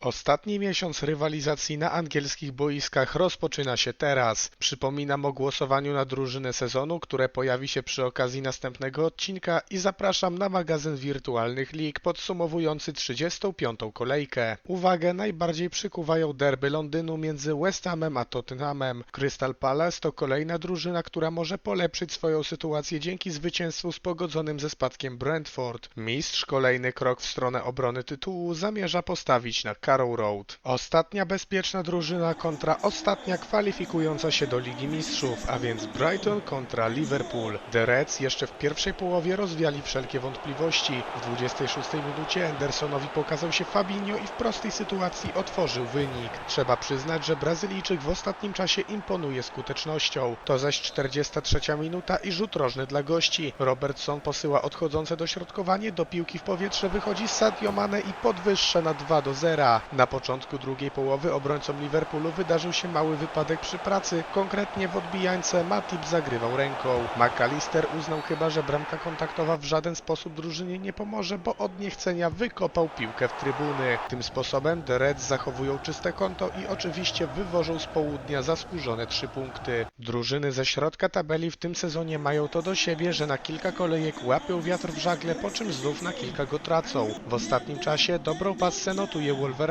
Ostatni miesiąc rywalizacji na angielskich boiskach rozpoczyna się teraz. Przypominam o głosowaniu na drużynę sezonu, które pojawi się przy okazji następnego odcinka i zapraszam na magazyn wirtualnych lig podsumowujący 35. kolejkę. Uwagę najbardziej przykuwają derby Londynu między West Hamem a Tottenhamem. Crystal Palace to kolejna drużyna, która może polepszyć swoją sytuację dzięki zwycięstwu z pogodzonym ze spadkiem Brentford. Mistrz kolejny krok w stronę obrony tytułu zamierza postawić na Carrow Road. Ostatnia bezpieczna drużyna kontra ostatnia kwalifikująca się do Ligi Mistrzów, a więc Brighton kontra Liverpool. The Reds jeszcze w pierwszej połowie rozwiali wszelkie wątpliwości. W 26 minucie Andersonowi pokazał się Fabinho i w prostej sytuacji otworzył wynik. Trzeba przyznać, że Brazylijczyk w ostatnim czasie imponuje skutecznością. To zaś 43 minuta i rzut rożny dla gości. Robertson posyła odchodzące dośrodkowanie, do piłki w powietrze wychodzi Sadio Mane i podwyższa na 2 do 0. Na początku drugiej połowy obrońcom Liverpoolu wydarzył się mały wypadek przy pracy, konkretnie w odbijańce Matip zagrywał ręką. McAllister uznał chyba, że bramka kontaktowa w żaden sposób drużynie nie pomoże, bo od niechcenia wykopał piłkę w trybuny. Tym sposobem The Reds zachowują czyste konto i oczywiście wywożą z południa zasłużone trzy punkty. Drużyny ze środka tabeli w tym sezonie mają to do siebie, że na kilka kolejek łapią wiatr w żagle, po czym znów na kilka go tracą. W ostatnim czasie dobrą passę notuje Wolverhampton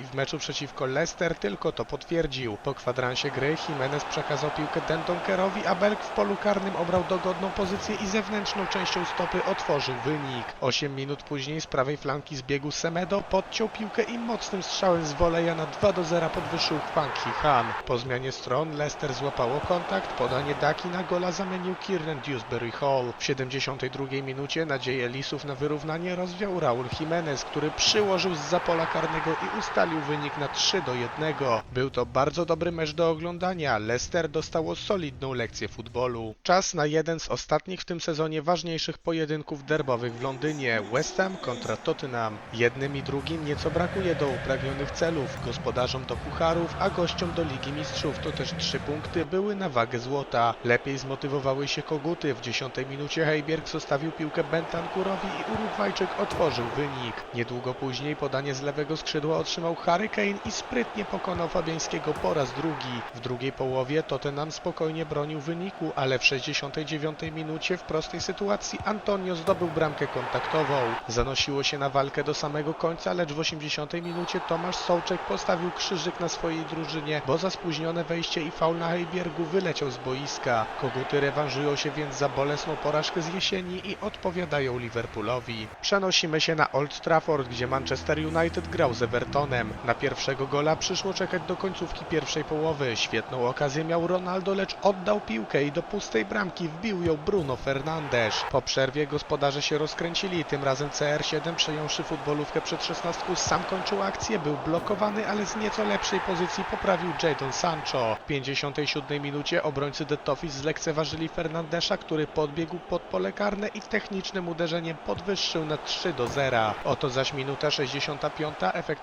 i w meczu przeciwko Leicester tylko to potwierdził. Po kwadransie gry Jimenez przekazał piłkę Dentonkerowi, a Belk w polu karnym obrał dogodną pozycję i zewnętrzną częścią stopy otworzył wynik. 8 minut później z prawej flanki zbiegł Semedo, podciął piłkę i mocnym strzałem z woleja na 2 do 0 podwyższył Hwang Han. Po zmianie stron Leicester złapało kontakt, podanie Daki na gola zamienił Kieran Dewsbury Hall. W 72 minucie nadzieję Lisów na wyrównanie rozwiał Raul Jimenez, który przyłożył z pola karnego i ustalił wynik na 3 do 1. Był to bardzo dobry mecz do oglądania. Leicester dostało solidną lekcję futbolu. Czas na jeden z ostatnich w tym sezonie ważniejszych pojedynków derbowych w Londynie. West Ham kontra Tottenham. Jednym i drugim nieco brakuje do upragnionych celów. Gospodarzom do pucharów, a gościom do Ligi Mistrzów. To też trzy punkty były na wagę złota. Lepiej zmotywowały się koguty. W 10 minucie Heiberg zostawił piłkę Bentankurowi i Urugwajczyk otworzył wynik. Niedługo później podanie z lewego skrzydła otrzymał Harry Kane i sprytnie pokonał Fabiańskiego po raz drugi. W drugiej połowie Tottenham spokojnie bronił wyniku, ale w 69 minucie w prostej sytuacji Antonio zdobył bramkę kontaktową. Zanosiło się na walkę do samego końca, lecz w 80 minucie Tomasz Sołczek postawił krzyżyk na swojej drużynie, bo za spóźnione wejście i faul na Heibergu wyleciał z boiska. Koguty rewanżują się więc za bolesną porażkę z jesieni i odpowiadają Liverpoolowi. Przenosimy się na Old Trafford, gdzie Manchester United grał z Evertonem. Na pierwszego gola przyszło czekać do końcówki pierwszej połowy. Świetną okazję miał Ronaldo, lecz oddał piłkę i do pustej bramki wbił ją Bruno Fernandes. Po przerwie gospodarze się rozkręcili, tym razem CR7 przejąwszy futbolówkę przed 16 sam kończył akcję, był blokowany, ale z nieco lepszej pozycji poprawił Jadon Sancho. W 57 minucie obrońcy The Toffees zlekceważyli Fernandesza, który podbiegł pod pole karne i technicznym uderzeniem podwyższył na 3 do 0. Oto zaś minuta 65.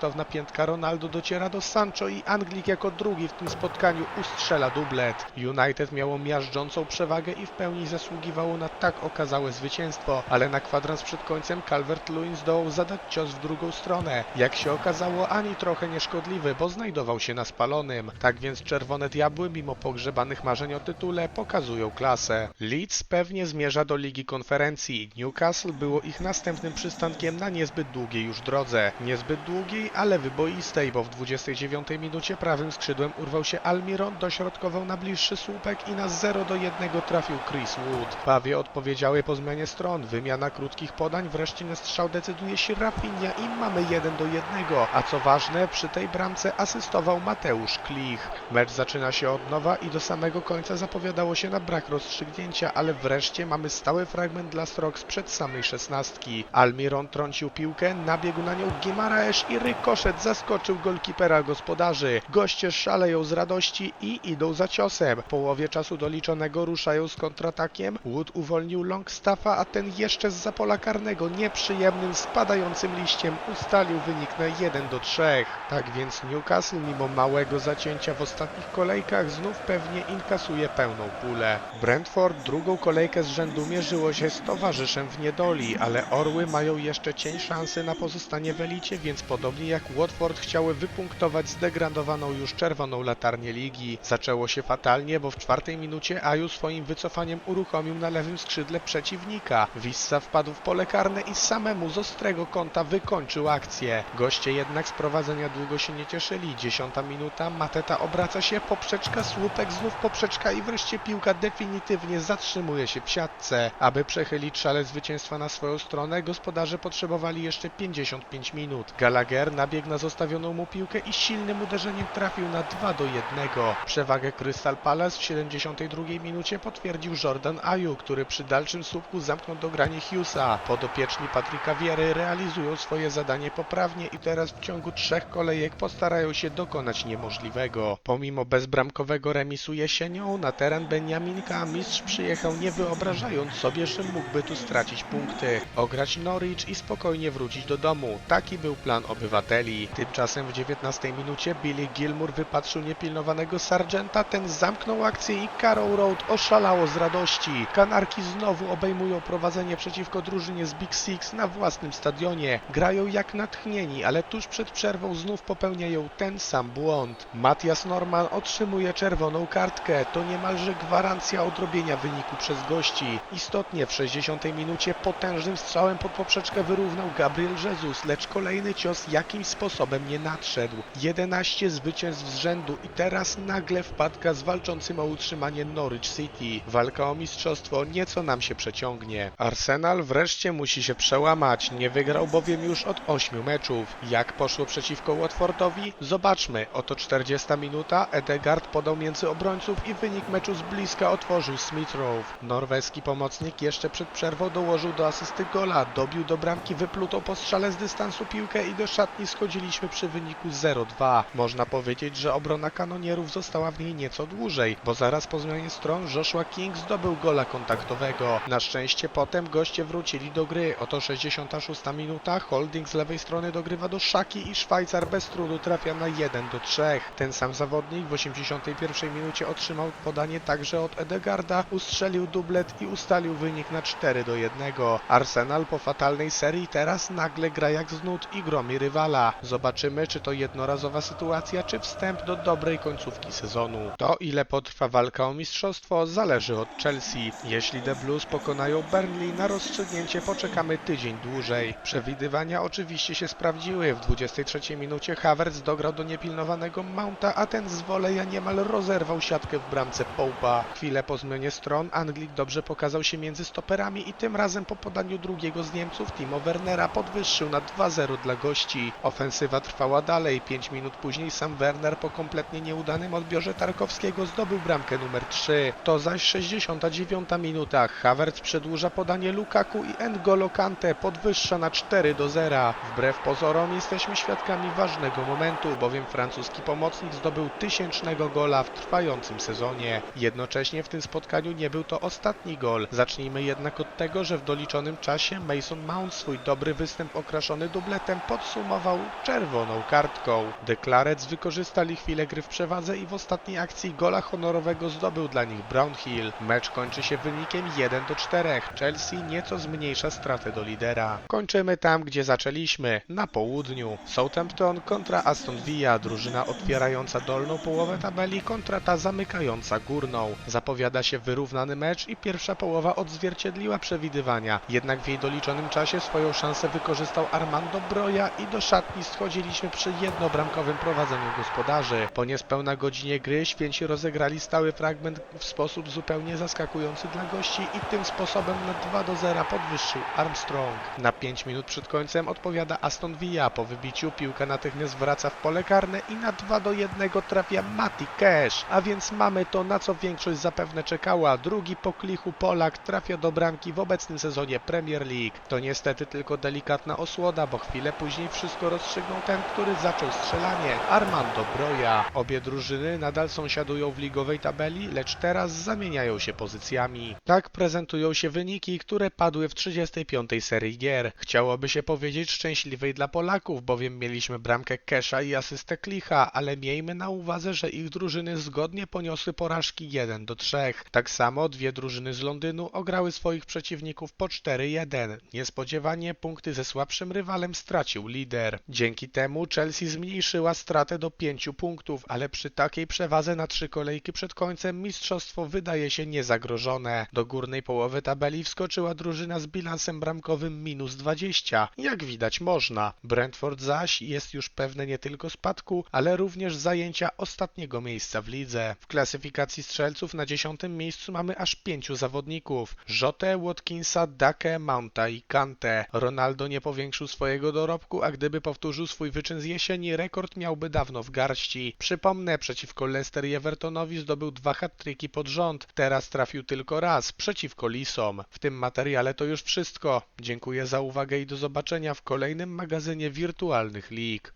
Efektowna piętka Ronaldo dociera do Sancho i Anglik jako drugi w tym spotkaniu ustrzela dublet. United miało miażdżącą przewagę i w pełni zasługiwało na tak okazałe zwycięstwo, ale na kwadrans przed końcem Calvert-Lewin zdołał zadać cios w drugą stronę. Jak się okazało, ani trochę nieszkodliwy, bo znajdował się na spalonym. Tak więc Czerwone Diabły, mimo pogrzebanych marzeń o tytule, pokazują klasę. Leeds pewnie zmierza do Ligi Konferencji. Newcastle było ich następnym przystankiem na niezbyt długiej już drodze. Niezbyt długiej, ale wyboistej, bo w 29 minucie prawym skrzydłem urwał się Almiron, dośrodkował na bliższy słupek i na 0 do 1 trafił Chris Wood. Pawie odpowiedziały po zmianie stron. Wymiana krótkich podań, wreszcie na strzał decyduje się Rafinha i mamy 1 do 1. A co ważne, przy tej bramce asystował Mateusz Klich. Mecz zaczyna się od nowa i do samego końca zapowiadało się na brak rozstrzygnięcia, ale wreszcie mamy stały fragment dla Strok sprzed samej szesnastki. Almiron trącił piłkę, nabiegł na nią Gimaraesz i rykoszet zaskoczył golkipera gospodarzy. Goście szaleją z radości i idą za ciosem. W połowie czasu doliczonego ruszają z kontratakiem. Wood uwolnił Longstaffa, a ten jeszcze z zapola karnego nieprzyjemnym spadającym liściem ustalił wynik na 1 do 3. Tak więc Newcastle mimo małego zacięcia w ostatnich kolejkach znów pewnie inkasuje pełną pulę. Brentford drugą kolejkę z rzędu mierzyło się z towarzyszem w niedoli, ale Orły mają jeszcze cień szansy na pozostanie w elicie, więc podobnie jak Watford chciały wypunktować zdegradowaną już czerwoną latarnię ligi. Zaczęło się fatalnie, bo w czwartej minucie Aju swoim wycofaniem uruchomił na lewym skrzydle przeciwnika. Wissa wpadł w pole karne i samemu z ostrego kąta wykończył akcję. Goście jednak z prowadzenia długo się nie cieszyli. Dziesiąta minuta, Mateta obraca się, poprzeczka, słupek, znów poprzeczka i wreszcie piłka definitywnie zatrzymuje się w siatce. Aby przechylić szale zwycięstwa na swoją stronę, gospodarze potrzebowali jeszcze 55 minut. Gallagher nabiegł na zostawioną mu piłkę i silnym uderzeniem trafił na 2 do 1. Przewagę Crystal Palace w 72 minucie potwierdził Jordan Ayu, który przy dalszym słupku zamknął dogranie Hughesa. Podopieczni Patryka Wiery realizują swoje zadanie poprawnie i teraz w ciągu trzech kolejek postarają się dokonać niemożliwego. Pomimo bezbramkowego remisu jesienią na teren Beniaminka mistrz przyjechał nie wyobrażając sobie, że mógłby tu stracić punkty, ograć Norwich i spokojnie wrócić do domu. Taki był plan obywateli. Tymczasem w 19 minucie Billy Gilmour wypatrzył niepilnowanego Sargenta, ten zamknął akcję i Carrow Road oszalało z radości. Kanarki znowu obejmują prowadzenie przeciwko drużynie z Big Six na własnym stadionie. Grają jak natchnieni, ale tuż przed przerwą znów popełniają ten sam błąd. Matias Norman otrzymuje czerwoną kartkę. To niemalże gwarancja odrobienia wyniku przez gości. Istotnie w 60 minucie potężnym strzałem pod poprzeczkę wyrównał Gabriel Jesus, lecz kolejny cios jakimś sposobem nie nadszedł. 11 zwycięstw z rzędu i teraz nagle wpadka z walczącym o utrzymanie Norwich City. Walka o mistrzostwo nieco nam się przeciągnie. Arsenal wreszcie musi się przełamać, nie wygrał bowiem już od 8 meczów. Jak poszło przeciwko Watfordowi? Zobaczmy. Oto 40 minuta, Edegard podał między obrońców i wynik meczu z bliska otworzył Smithrow. Norweski pomocnik jeszcze przed przerwą dołożył do asysty gola, dobił do bramki wyplutą po strzale z dystansu piłkę i do szatni schodziliśmy przy wyniku 0-2. Można powiedzieć, że obrona kanonierów została w niej nieco dłużej, bo zaraz po zmianie stron Joshua King zdobył gola kontaktowego. Na szczęście potem goście wrócili do gry. Oto 66 minuta, Holding z lewej strony dogrywa do Szaki i Szwajcar bez trudu trafia na 1 do 3. Ten sam zawodnik w 81 minucie otrzymał podanie także od Edegarda, ustrzelił dublet i ustalił wynik na 4 do 1. Arsenal po fatalnej serii teraz nagle gra jak z nut i gromi rywala. Zobaczymy, czy to jednorazowa sytuacja, czy wstęp do dobrej końcówki sezonu. To, ile potrwa walka o mistrzostwo, zależy od Chelsea. Jeśli The Blues pokonają Burnley, na rozstrzygnięcie poczekamy tydzień dłużej. Przewidywania oczywiście się sprawdziły. W 23 minucie Havertz dograł do niepilnowanego Mounta, a ten z woleja niemal rozerwał siatkę w bramce Połpa. Chwilę po zmianie stron Anglik dobrze pokazał się między stoperami i tym razem po podaniu drugiego z Niemców Timo Wernera podwyższył na 2-0 dla gości. Ofensywa trwała dalej. 5 minut później sam Werner po kompletnie nieudanym odbiorze Tarkowskiego zdobył bramkę numer 3. To zaś 69 minuta. Havertz przedłuża podanie Lukaku i N'Golo Kante podwyższa na 4 do 0. Wbrew pozorom jesteśmy świadkami ważnego momentu, bowiem francuski pomocnik zdobył tysięcznego gola w trwającym sezonie. Jednocześnie w tym spotkaniu nie był to ostatni gol. Zacznijmy jednak od tego, że w doliczonym czasie Mason Mount swój dobry występ okraszony dubletem podsumował czerwoną kartką. Deklarec wykorzystali chwilę gry w przewadze i w ostatniej akcji gola honorowego zdobył dla nich Brownhill. Mecz kończy się wynikiem 1 do 4. Chelsea nieco zmniejsza stratę do lidera. Kończymy tam, gdzie zaczęliśmy, na południu. Southampton kontra Aston Villa, drużyna otwierająca dolną połowę tabeli kontra ta zamykająca górną. Zapowiada się wyrównany mecz i pierwsza połowa odzwierciedliła przewidywania. Jednak w jej doliczonym czasie swoją szansę wykorzystał Armando Broja i do szatni schodziliśmy przy jednobramkowym prowadzeniu gospodarzy. Po niespełna godzinie gry święci rozegrali stały fragment w sposób zupełnie zaskakujący dla gości i tym sposobem na 2 do 0 podwyższył Armstrong. Na 5 minut przed końcem odpowiada Aston Villa. Po wybiciu piłka natychmiast wraca w pole karne i na 2 do 1 trafia Mati Cash. A więc mamy to, na co większość zapewne czekała. Drugi po klichu Polak trafia do bramki w obecnym sezonie Premier League. To niestety tylko delikatna osłoda, bo chwilę później wszystko rozstrzygnął ten, który zaczął strzelanie. Armando Broja. Obie drużyny nadal sąsiadują w ligowej tabeli, lecz teraz zamieniają się pozycjami. Tak prezentują się wyniki, które padły w 35. serii gier. Chciałoby się powiedzieć szczęśliwej dla Polaków, bowiem mieliśmy bramkę Kesha i asystę Klicha, ale miejmy na uwadze, że ich drużyny zgodnie poniosły porażki 1 do 3. Tak samo dwie drużyny z Londynu ograły swoich przeciwników po 4-1. Niespodziewanie punkty ze słabszym rywalem stracił lider. Dzięki temu Chelsea zmniejszyła stratę do 5 punktów, ale przy takiej przewadze na trzy kolejki przed końcem mistrzostwo wydaje się niezagrożone. Do górnej połowy tabeli wskoczyła drużyna z bilansem bramkowym minus 20. Jak widać można. Brentford zaś jest już pewne nie tylko spadku, ale również zajęcia ostatniego miejsca w lidze. W klasyfikacji strzelców na dziesiątym miejscu mamy aż pięciu zawodników. Jotę, Watkinsa, Dake, Mounta i Kante. Ronaldo nie powiększył swojego dorobku, a gdyby powtórzył swój wyczyn z jesieni, rekord miałby dawno w garści. Przypomnę, przeciwko Leicester i Evertonowi zdobył dwa hat-tricki pod rząd. Teraz trafił tylko raz, przeciwko Lisom. W tym materiale to już wszystko. Dziękuję za uwagę i do zobaczenia w kolejnym magazynie wirtualnych lig.